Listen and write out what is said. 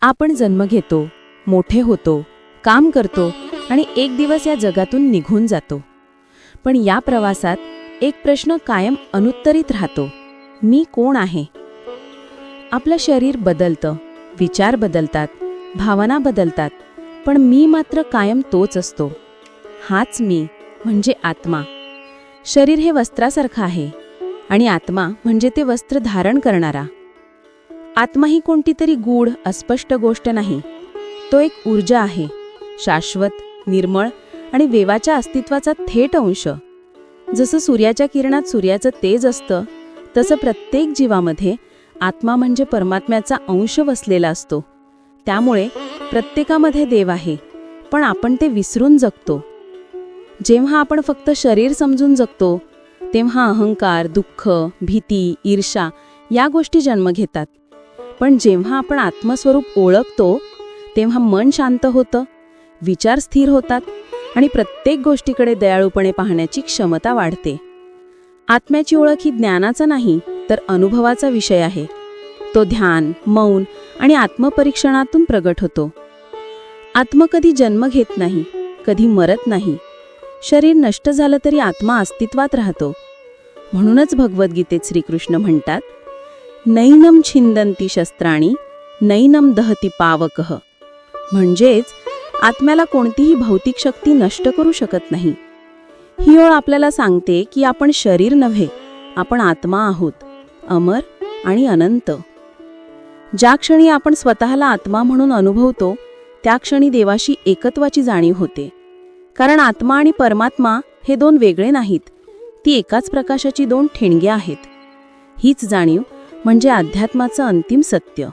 आपण जन्म घेतो मोठे होतो काम करतो आणि एक दिवस या जगातून निघून जातो. पण या प्रवासात एक प्रश्न कायम अनुत्तरित राहतो. मी कोण आहे? आपलं शरीर बदलतं विचार बदलतात भावना बदलतात पण मी मात्र कायम तोच असतो. हाच मी म्हणजे आत्मा. शरीर हे वस्त्रासारखं आहे आणि आत्मा म्हणजे ते वस्त्र धारण करणारा. आत्मा ही कोणती तरी गूढ अस्पष्ट गोष्ट नाही. तो एक ऊर्जा आहे. शाश्वत निर्मळ आणि वेवाच्या अस्तित्वाचा थेट अंश. जसं सूर्याच्या किरणात सूर्याचं तेज असतं तसं प्रत्येक जीवामध्ये आत्मा म्हणजे परमात्म्याचा अंश वसलेला असतो. त्यामुळे प्रत्येकामध्ये देव आहे पण आपण ते विसरून जगतो. जेव्हा आपण फक्त शरीर समजून जगतो तेव्हा अहंकार दुःख भीती ईर्षा या गोष्टी जन्म घेतात. पण जेव्हा आपण आत्मस्वरूप ओळखतो तेव्हा मन शांत होतं विचार स्थिर होतात आणि प्रत्येक गोष्टीकडे दयाळूपणे पाहण्याची क्षमता वाढते. आत्म्याची ओळख ही ज्ञानाचा नाही तर अनुभवाचा विषय आहे. तो ध्यान मौन आणि आत्मपरीक्षणातून प्रगट होतो. आत्म कधी जन्म घेत नाही कधी मरत नाही. शरीर नष्ट झालं तरी आत्मा अस्तित्वात राहतो. म्हणूनच भगवद्गीतेत श्रीकृष्ण म्हणतात नैनम छिंदंती शस्त्राणी नैनम दहती पावकः. म्हणजेच आत्म्याला कोणतीही भौतिक शक्ती नष्ट करू शकत नाही. ही ओळ आपल्याला सांगते की आपण शरीर नव्हे आपण आत्मा आहोत अमर आणि अनंत. ज्या क्षणी आपण स्वतःला आत्मा म्हणून अनुभवतो त्या क्षणी देवाशी एकत्वाची जाणीव होते. कारण आत्मा आणि परमात्मा हे दोन वेगळे नाहीत ती एकाच प्रकाशाची दोन ठिणग्या आहेत. हीच जाणीव म्हणजे अध्यात्माचं अंतिम सत्य.